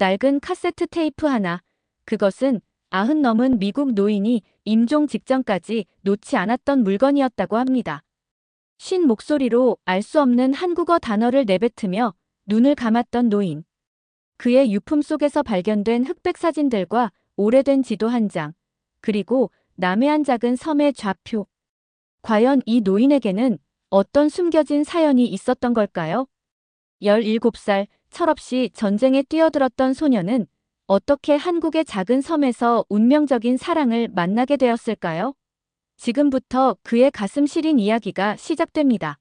낡은 카세트 테이프 하나. 그것은 아흔 넘은 미국 노인이 임종 직전까지 놓지 않았던 물건이었다고 합니다. 쉰 목소리로 알 수 없는 한국어 단어를 내뱉으며 눈을 감았던 노인. 그의 유품 속에서 발견된 흑백 사진들과 오래된 지도 한 장, 그리고 남해안 작은 섬의 좌표. 과연 이 노인에게는 어떤 숨겨진 사연이 있었던 걸까요? 17살 철없이 전쟁에 뛰어들었던 소녀는 어떻게 한국의 작은 섬에서 운명적인 사랑을 만나게 되었을까요? 지금부터 그의 가슴 시린 이야기가 시작됩니다.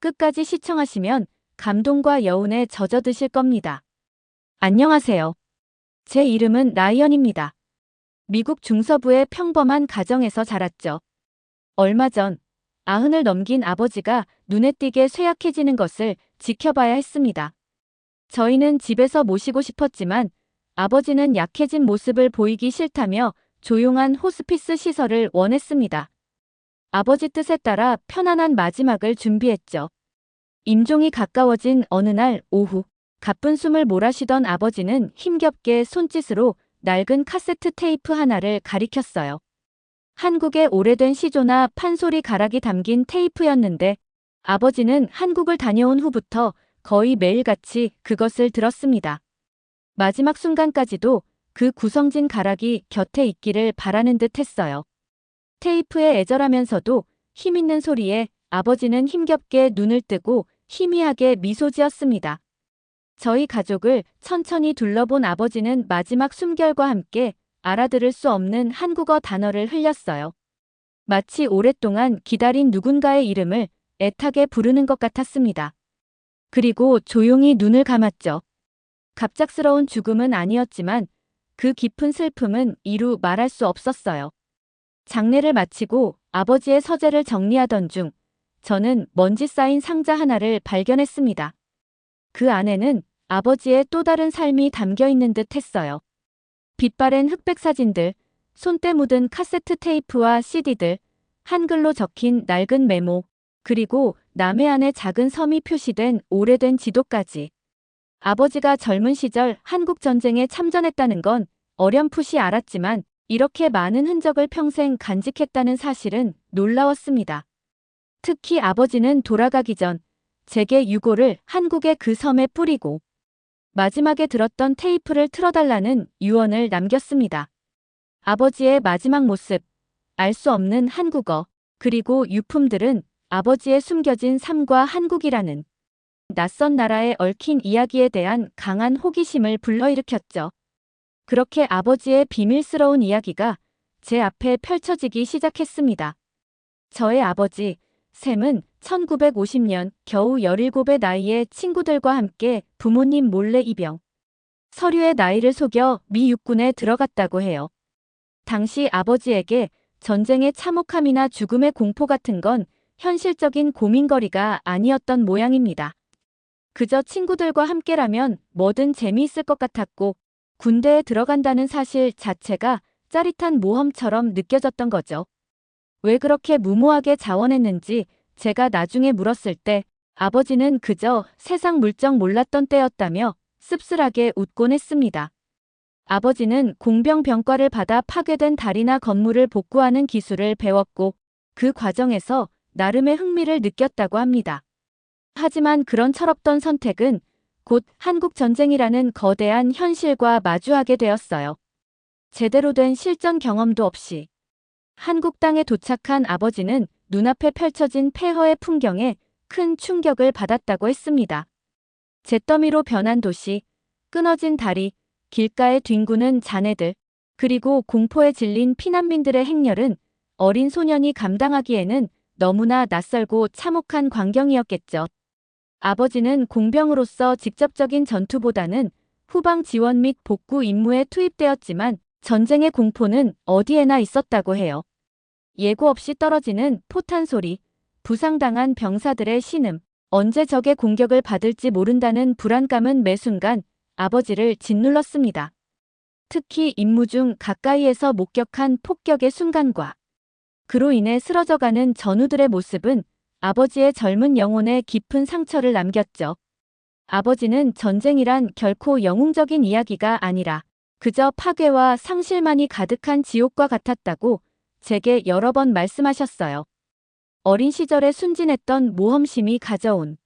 끝까지 시청하시면 감동과 여운에 젖어드실 겁니다. 안녕하세요. 제 이름은 라이언입니다. 미국 중서부의 평범한 가정에서 자랐죠. 얼마 전 아흔을 넘긴 아버지가 눈에 띄게 쇠약해지는 것을 지켜봐야 했습니다. 저희는 집에서 모시고 싶었지만 아버지는 약해진 모습을 보이기 싫다며 조용한 호스피스 시설을 원했습니다. 아버지 뜻에 따라 편안한 마지막을 준비했죠. 임종이 가까워진 어느 날 오후 가쁜 숨을 몰아쉬던 아버지는 힘겹게 손짓으로 낡은 카세트 테이프 하나를 가리켰어요. 한국의 오래된 시조나 판소리 가락이 담긴 테이프였는데 아버지는 한국을 다녀온 후부터 거의 매일같이 그것을 들었습니다. 마지막 순간까지도 그 구성진 가락이 곁에 있기를 바라는 듯 했어요. 테이프에 애절하면서도 힘있는 소리에 아버지는 힘겹게 눈을 뜨고 희미하게 미소 지었습니다. 저희 가족을 천천히 둘러본 아버지는 마지막 숨결과 함께 알아들을 수 없는 한국어 단어를 흘렸어요. 마치 오랫동안 기다린 누군가의 이름을 애타게 부르는 것 같았습니다. 그리고 조용히 눈을 감았죠. 갑작스러운 죽음은 아니었지만 그 깊은 슬픔은 이루 말할 수 없었어요. 장례를 마치고 아버지의 서재를 정리하던 중 저는 먼지 쌓인 상자 하나를 발견했습니다. 그 안에는 아버지의 또 다른 삶이 담겨 있는 듯 했어요. 빛바랜 흑백 사진들, 손때 묻은 카세트 테이프와 CD들, 한글로 적힌 낡은 메모, 그리고 남해안의 작은 섬이 표시된 오래된 지도까지. 아버지가 젊은 시절 한국 전쟁에 참전했다는 건 어렴풋이 알았지만 이렇게 많은 흔적을 평생 간직했다는 사실은 놀라웠습니다. 특히 아버지는 돌아가기 전 제게 유고를 한국의 그 섬에 뿌리고 마지막에 들었던 테이프를 틀어달라는 유언을 남겼습니다. 아버지의 마지막 모습, 알 수 없는 한국어, 그리고 유품들은 아버지의 숨겨진 삶과 한국이라는 낯선 나라에 얽힌 이야기에 대한 강한 호기심을 불러일으켰죠. 그렇게 아버지의 비밀스러운 이야기가 제 앞에 펼쳐지기 시작했습니다. 저의 아버지, 샘은 1950년 겨우 17의 나이에 친구들과 함께 부모님 몰래 입영. 서류의 나이를 속여 미 육군에 들어갔다고 해요. 당시 아버지에게 전쟁의 참혹함이나 죽음의 공포 같은 건 현실적인 고민거리가 아니었던 모양입니다. 그저 친구들과 함께라면 뭐든 재미있을 것 같았고 군대에 들어간다는 사실 자체가 짜릿한 모험처럼 느껴졌던 거죠. 왜 그렇게 무모하게 자원했는지 제가 나중에 물었을 때 아버지는 그저 세상 물정 몰랐던 때였다며 씁쓸하게 웃곤 했습니다. 아버지는 공병병과를 받아 파괴된 다리나 건물을 복구하는 기술을 배웠고 그 과정에서 나름의 흥미를 느꼈다고 합니다. 하지만 그런 철없던 선택은 곧 한국 전쟁이라는 거대한 현실과 마주하게 되었어요. 제대로 된 실전 경험도 없이 한국 땅에 도착한 아버지는 눈앞에 펼쳐진 폐허의 풍경에 큰 충격을 받았다고 했습니다. 잿더미로 변한 도시, 끊어진 다리, 길가에 뒹구는 자네들, 그리고 공포에 질린 피난민들의 행렬은 어린 소년이 감당하기에는 너무나 낯설고 참혹한 광경이었겠죠. 아버지는 공병으로서 직접적인 전투보다는 후방 지원 및 복구 임무에 투입되었지만 전쟁의 공포는 어디에나 있었다고 해요. 예고 없이 떨어지는 포탄 소리, 부상당한 병사들의 신음, 언제 적의 공격을 받을지 모른다는 불안감은 매 순간 아버지를 짓눌렀습니다. 특히 임무 중 가까이에서 목격한 폭격의 순간과 그로 인해 쓰러져가는 전우들의 모습은 아버지의 젊은 영혼에 깊은 상처를 남겼죠. 아버지는 전쟁이란 결코 영웅적인 이야기가 아니라 그저 파괴와 상실만이 가득한 지옥과 같았다고 제게 여러 번 말씀하셨어요. 어린 시절에 순진했던 모험심이 가져온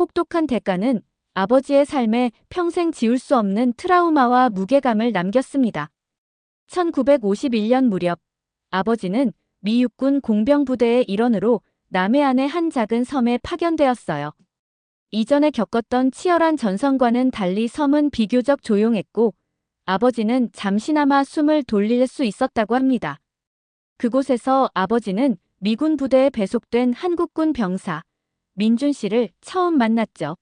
혹독한 대가는 아버지의 삶에 평생 지울 수 없는 트라우마와 무게감을 남겼습니다. 1951년 무렵 아버지는 미 육군 공병부대의 일원으로 남해안의 한 작은 섬에 파견되었어요. 이전에 겪었던 치열한 전선과는 달리 섬은 비교적 조용했고 아버지는 잠시나마 숨을 돌릴 수 있었다고 합니다. 그곳에서 아버지는 미군 부대에 배속된 한국군 병사 민준 씨를 처음 만났죠.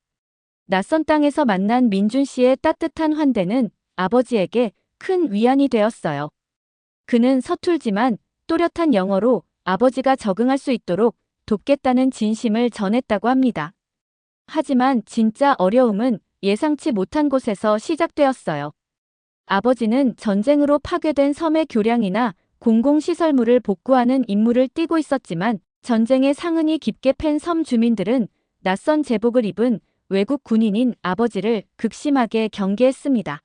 낯선 땅에서 만난 민준 씨의 따뜻한 환대는 아버지에게 큰 위안이 되었어요. 그는 서툴지만 또렷한 영어로 아버지가 적응할 수 있도록 돕겠다는 진심을 전했다고 합니다. 하지만 진짜 어려움은 예상치 못한 곳에서 시작되었어요. 아버지는 전쟁으로 파괴된 섬의 교량이나 공공시설물을 복구하는 임무를 띠고 있었지만 전쟁의 상흔이 깊게 팬 섬 주민들은 낯선 제복을 입은 외국 군인인 아버지를 극심하게 경계했습니다.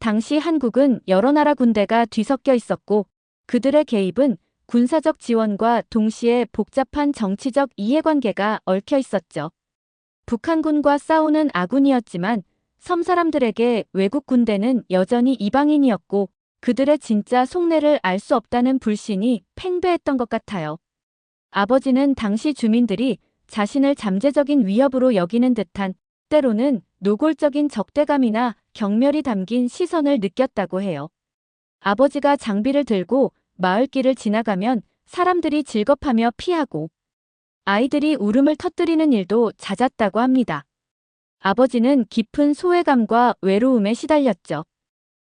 당시 한국은 여러 나라 군대가 뒤섞여 있었고 그들의 개입은 군사적 지원과 동시에 복잡한 정치적 이해관계가 얽혀 있었죠. 북한군과 싸우는 아군이었지만 섬 사람들에게 외국 군대는 여전히 이방인이었고 그들의 진짜 속내를 알 수 없다는 불신이 팽배했던 것 같아요. 아버지는 당시 주민들이 자신을 잠재적인 위협으로 여기는 듯한 때로는 노골적인 적대감이나 경멸이 담긴 시선을 느꼈다고 해요. 아버지가 장비를 들고 마을길을 지나가면 사람들이 질겁하며 피하고 아이들이 울음을 터뜨리는 일도 잦았다고 합니다. 아버지는 깊은 소외감과 외로움에 시달렸죠.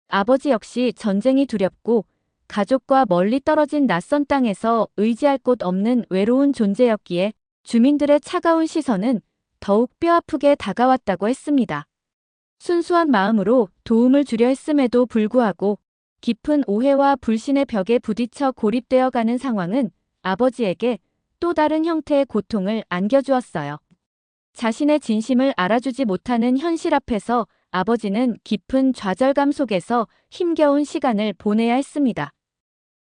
아버지 역시 전쟁이 두렵고 가족과 멀리 떨어진 낯선 땅에서 의지할 곳 없는 외로운 존재였기에 주민들의 차가운 시선은 더욱 뼈아프게 다가왔다고 했습니다. 순수한 마음으로 도움을 주려 했음에도 불구하고 깊은 오해와 불신의 벽에 부딪혀 고립되어 가는 상황은 아버지에게 또 다른 형태의 고통을 안겨주었어요. 자신의 진심을 알아주지 못하는 현실 앞에서 아버지는 깊은 좌절감 속에서 힘겨운 시간을 보내야 했습니다.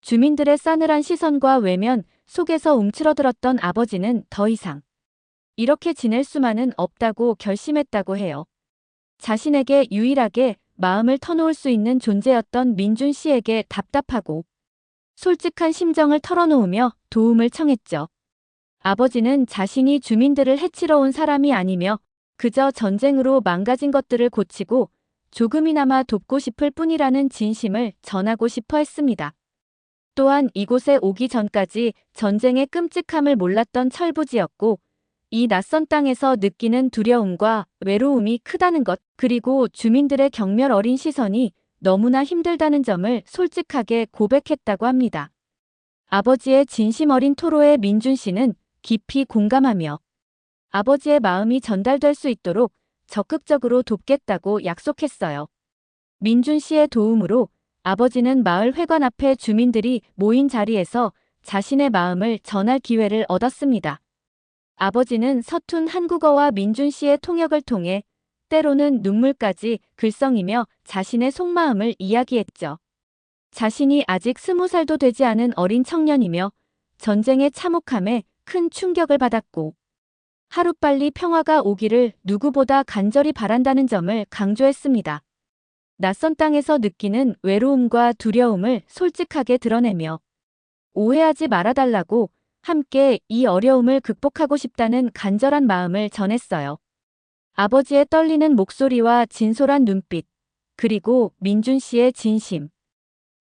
주민들의 싸늘한 시선과 외면 속에서 움츠러들었던 아버지는 더 이상 이렇게 지낼 수만은 없다고 결심했다고 해요. 자신에게 유일하게 마음을 터놓을 수 있는 존재였던 민준 씨에게 답답하고 솔직한 심정을 털어놓으며 도움을 청했죠. 아버지는 자신이 주민들을 해치러 온 사람이 아니며 그저 전쟁으로 망가진 것들을 고치고 조금이나마 돕고 싶을 뿐이라는 진심을 전하고 싶어 했습니다. 또한 이곳에 오기 전까지 전쟁의 끔찍함을 몰랐던 철부지였고 이 낯선 땅에서 느끼는 두려움과 외로움이 크다는 것, 그리고 주민들의 경멸 어린 시선이 너무나 힘들다는 점을 솔직하게 고백했다고 합니다. 아버지의 진심 어린 토로에 민준 씨는 깊이 공감하며 아버지의 마음이 전달될 수 있도록 적극적으로 돕겠다고 약속했어요. 민준 씨의 도움으로 아버지는 마을 회관 앞에 주민들이 모인 자리에서 자신의 마음을 전할 기회를 얻었습니다. 아버지는 서툰 한국어와 민준 씨의 통역을 통해 때로는 눈물까지 글썽이며 자신의 속마음을 이야기했죠. 자신이 아직 스무 살도 되지 않은 어린 청년이며 전쟁의 참혹함에 큰 충격을 받았고 하루빨리 평화가 오기를 누구보다 간절히 바란다는 점을 강조했습니다. 낯선 땅에서 느끼는 외로움과 두려움을 솔직하게 드러내며 오해하지 말아달라고 함께 이 어려움을 극복하고 싶다는 간절한 마음을 전했어요. 아버지의 떨리는 목소리와 진솔한 눈빛, 그리고 민준 씨의 진심.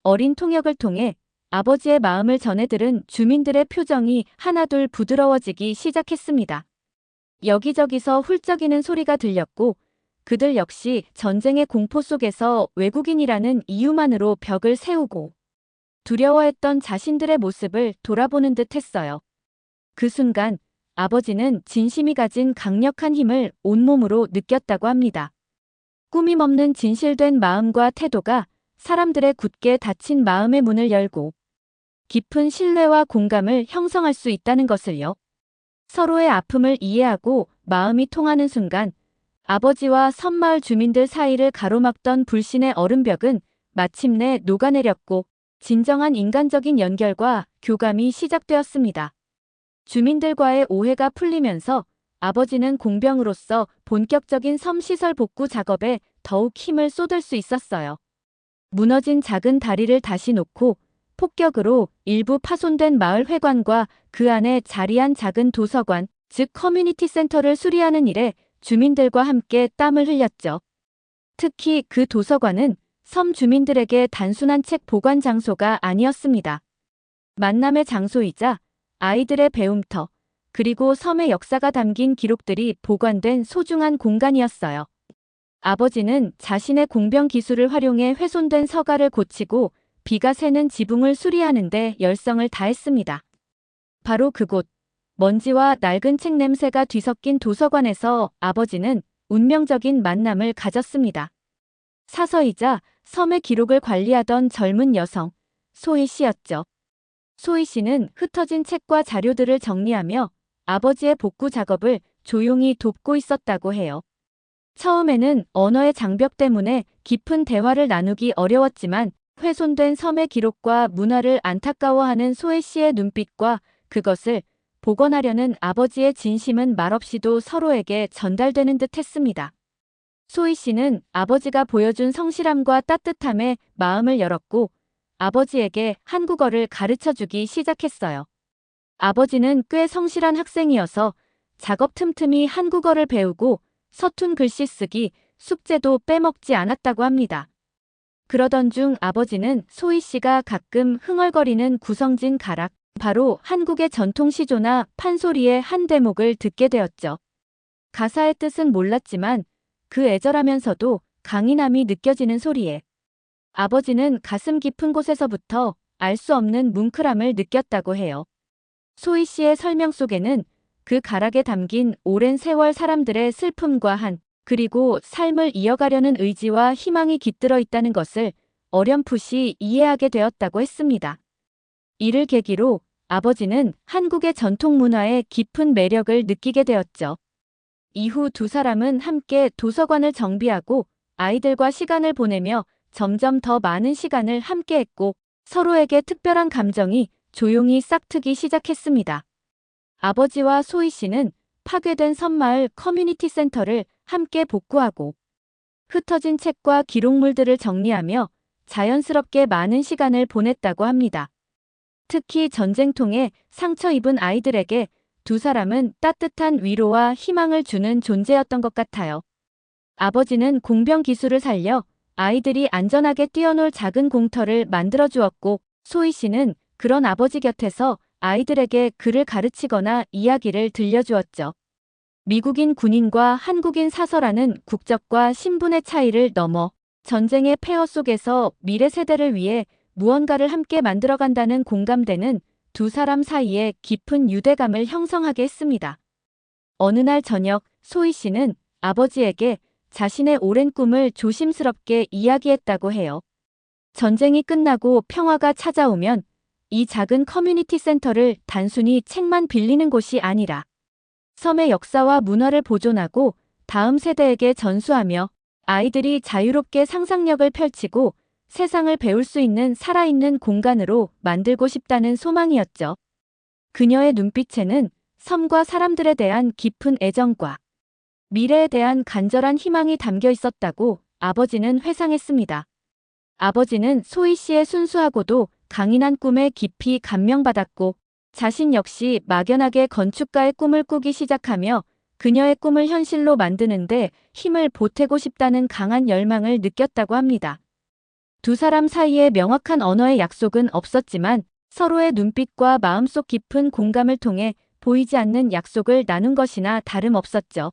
어린 통역을 통해 아버지의 마음을 전해들은 주민들의 표정이 하나둘 부드러워지기 시작했습니다. 여기저기서 훌쩍이는 소리가 들렸고 그들 역시 전쟁의 공포 속에서 외국인이라는 이유만으로 벽을 세우고 두려워했던 자신들의 모습을 돌아보는 듯 했어요. 그 순간 아버지는 진심이 가진 강력한 힘을 온몸으로 느꼈다고 합니다. 꾸밈 없는 진실된 마음과 태도가 사람들의 굳게 닫힌 마음의 문을 열고 깊은 신뢰와 공감을 형성할 수 있다는 것을요. 서로의 아픔을 이해하고 마음이 통하는 순간 아버지와 섬마을 주민들 사이를 가로막던 불신의 얼음벽은 마침내 녹아내렸고 진정한 인간적인 연결과 교감이 시작되었습니다. 주민들과의 오해가 풀리면서 아버지는 공병으로서 본격적인 섬 시설 복구 작업에 더욱 힘을 쏟을 수 있었어요. 무너진 작은 다리를 다시 놓고 폭격으로 일부 파손된 마을 회관과 그 안에 자리한 작은 도서관, 즉 커뮤니티 센터를 수리하는 일에 주민들과 함께 땀을 흘렸죠. 특히 그 도서관은 섬 주민들에게 단순한 책 보관 장소가 아니었습니다. 만남의 장소이자 아이들의 배움터, 그리고 섬의 역사가 담긴 기록들이 보관된 소중한 공간이었어요. 아버지는 자신의 공병 기술을 활용해 훼손된 서가를 고치고 비가 새는 지붕을 수리하는데 열성을 다했습니다. 바로 그곳, 먼지와 낡은 책 냄새가 뒤섞인 도서관에서 아버지는 운명적인 만남을 가졌습니다. 사서이자 섬의 기록을 관리하던 젊은 여성, 소희 씨였죠. 소희 씨는 흩어진 책과 자료들을 정리하며 아버지의 복구 작업을 조용히 돕고 있었다고 해요. 처음에는 언어의 장벽 때문에 깊은 대화를 나누기 어려웠지만 훼손된 섬의 기록과 문화를 안타까워하는 소혜 씨의 눈빛과 그것을 복원하려는 아버지의 진심은 말없이도 서로에게 전달되는 듯 했습니다. 소희 씨는 아버지가 보여준 성실함과 따뜻함에 마음을 열었고 아버지에게 한국어를 가르쳐 주기 시작했어요. 아버지는 꽤 성실한 학생이어서 작업 틈틈이 한국어를 배우고 서툰 글씨 쓰기, 숙제도 빼먹지 않았다고 합니다. 그러던 중 아버지는 소희 씨가 가끔 흥얼거리는 구성진 가락, 바로 한국의 전통 시조나 판소리의 한 대목을 듣게 되었죠. 가사의 뜻은 몰랐지만 그 애절하면서도 강인함이 느껴지는 소리에 아버지는 가슴 깊은 곳에서부터 알 수 없는 뭉클함을 느꼈다고 해요. 소희 씨의 설명 속에는 그 가락에 담긴 오랜 세월 사람들의 슬픔과 한, 그리고 삶을 이어가려는 의지와 희망이 깃들어 있다는 것을 어렴풋이 이해하게 되었다고 했습니다. 이를 계기로 아버지는 한국의 전통 문화의 깊은 매력을 느끼게 되었죠. 이후 두 사람은 함께 도서관을 정비하고 아이들과 시간을 보내며 점점 더 많은 시간을 함께 했고 서로에게 특별한 감정이 조용히 싹트기 시작했습니다. 아버지와 소희 씨는 파괴된 섬마을 커뮤니티 센터를 함께 복구하고 흩어진 책과 기록물들을 정리하며 자연스럽게 많은 시간을 보냈다고 합니다. 특히 전쟁통에 상처 입은 아이들에게 두 사람은 따뜻한 위로와 희망을 주는 존재였던 것 같아요. 아버지는 공병 기술을 살려 아이들이 안전하게 뛰어놀 작은 공터를 만들어 주었고 소희 씨는 그런 아버지 곁에서 아이들에게 글을 가르치거나 이야기를 들려주었죠. 미국인 군인과 한국인 사서라는 국적과 신분의 차이를 넘어 전쟁의 폐허 속에서 미래 세대를 위해 무언가를 함께 만들어간다는 공감대는 두 사람 사이에 깊은 유대감을 형성하게 했습니다. 어느 날 저녁 소희 씨는 아버지에게 자신의 오랜 꿈을 조심스럽게 이야기했다고 해요. 전쟁이 끝나고 평화가 찾아오면 이 작은 커뮤니티 센터를 단순히 책만 빌리는 곳이 아니라 섬의 역사와 문화를 보존하고 다음 세대에게 전수하며 아이들이 자유롭게 상상력을 펼치고 세상을 배울 수 있는 살아있는 공간으로 만들고 싶다는 소망이었죠. 그녀의 눈빛에는 섬과 사람들에 대한 깊은 애정과 미래에 대한 간절한 희망이 담겨 있었다고 아버지는 회상했습니다. 아버지는 소희 씨의 순수하고도 강인한 꿈에 깊이 감명받았고 자신 역시 막연하게 건축가의 꿈을 꾸기 시작하며 그녀의 꿈을 현실로 만드는데 힘을 보태고 싶다는 강한 열망을 느꼈다고 합니다. 두 사람 사이에 명확한 언어의 약속은 없었지만 서로의 눈빛과 마음속 깊은 공감을 통해 보이지 않는 약속을 나눈 것이나 다름없었죠.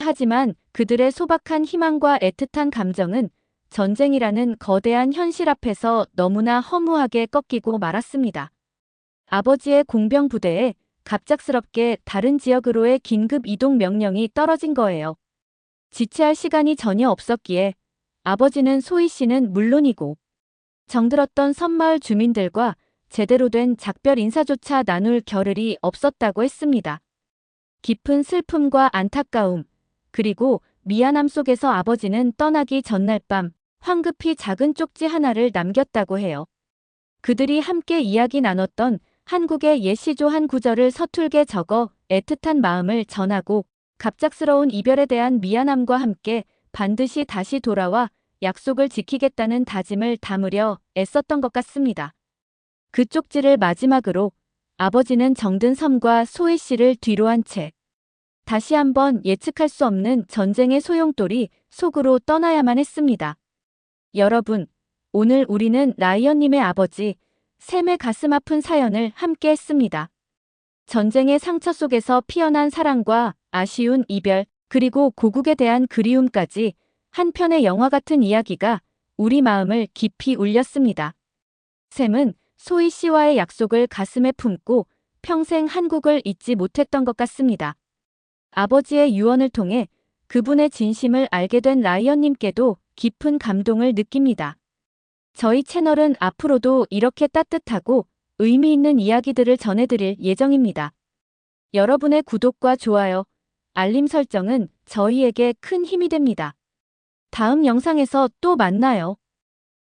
하지만 그들의 소박한 희망과 애틋한 감정은 전쟁이라는 거대한 현실 앞에서 너무나 허무하게 꺾이고 말았습니다. 아버지의 공병 부대에 갑작스럽게 다른 지역으로의 긴급 이동 명령이 떨어진 거예요. 지체할 시간이 전혀 없었기에 아버지는 소희 씨는 물론이고 정들었던 섬마을 주민들과 제대로 된 작별 인사조차 나눌 겨를이 없었다고 했습니다. 깊은 슬픔과 안타까움, 그리고 미안함 속에서 아버지는 떠나기 전날 밤 황급히 작은 쪽지 하나를 남겼다고 해요. 그들이 함께 이야기 나눴던 한국의 옛 시조 한 구절을 서툴게 적어 애틋한 마음을 전하고 갑작스러운 이별에 대한 미안함과 함께 반드시 다시 돌아와 약속을 지키겠다는 다짐을 담으려 애썼던 것 같습니다. 그 쪽지를 마지막으로 아버지는 정든 섬과 소희 씨를 뒤로 한 채 다시 한번 예측할 수 없는 전쟁의 소용돌이 속으로 떠나야만 했습니다. 여러분, 오늘 우리는 라이언님의 아버지 샘의 가슴 아픈 사연을 함께 했습니다. 전쟁의 상처 속에서 피어난 사랑과 아쉬운 이별, 그리고 고국에 대한 그리움까지 한 편의 영화 같은 이야기가 우리 마음을 깊이 울렸습니다. 샘은 소희 씨와의 약속을 가슴에 품고 평생 한국을 잊지 못했던 것 같습니다. 아버지의 유언을 통해 그분의 진심을 알게 된 라이언님께도 깊은 감동을 느낍니다. 저희 채널은 앞으로도 이렇게 따뜻하고 의미 있는 이야기들을 전해드릴 예정입니다. 여러분의 구독과 좋아요, 알림 설정은 저희에게 큰 힘이 됩니다. 다음 영상에서 또 만나요.